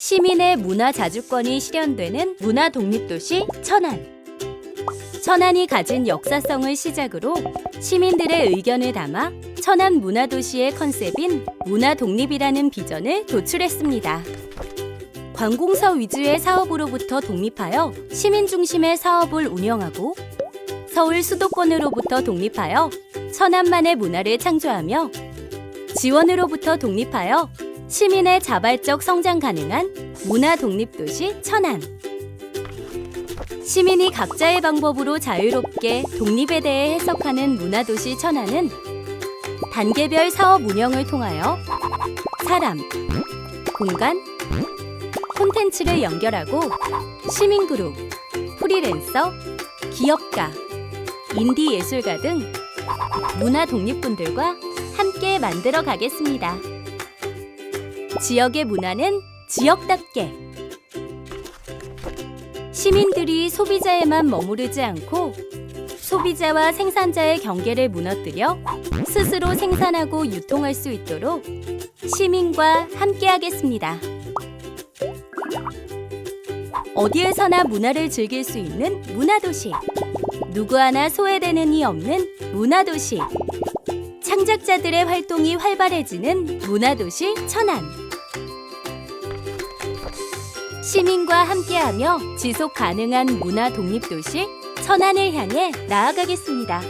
시민의 문화 자주권이 실현되는 문화 독립도시 천안. 천안이 가진 역사성을 시작으로 시민들의 의견을 담아 천안 문화도시의 컨셉인 문화 독립이라는 비전을 도출했습니다. 관공서 위주의 사업으로부터 독립하여 시민 중심의 사업을 운영하고 서울 수도권으로부터 독립하여 천안만의 문화를 창조하며 지원으로부터 독립하여 시민의 자발적 성장 가능한 문화 독립 도시 천안. 시민이 각자의 방법으로 자유롭게 독립에 대해 해석하는 문화 도시 천안은 단계별 사업 운영을 통하여 사람, 공간, 콘텐츠를 연결하고 시민 그룹, 프리랜서, 기업가, 인디 예술가 등 문화 독립분들과 함께 만들어 가겠습니다. 지역의 문화는 지역답게 시민들이 소비자에만 머무르지 않고 소비자와 생산자의 경계를 무너뜨려 스스로 생산하고 유통할 수 있도록 시민과 함께하겠습니다. 어디에서나 문화를 즐길 수 있는 문화도시. 누구 하나 소외되는 이 없는 문화도시. 창작자들의 활동이 활발해지는 문화도시 천안. 시민과 함께하며 지속 가능한 문화 독립 도시 천안을 향해 나아가겠습니다.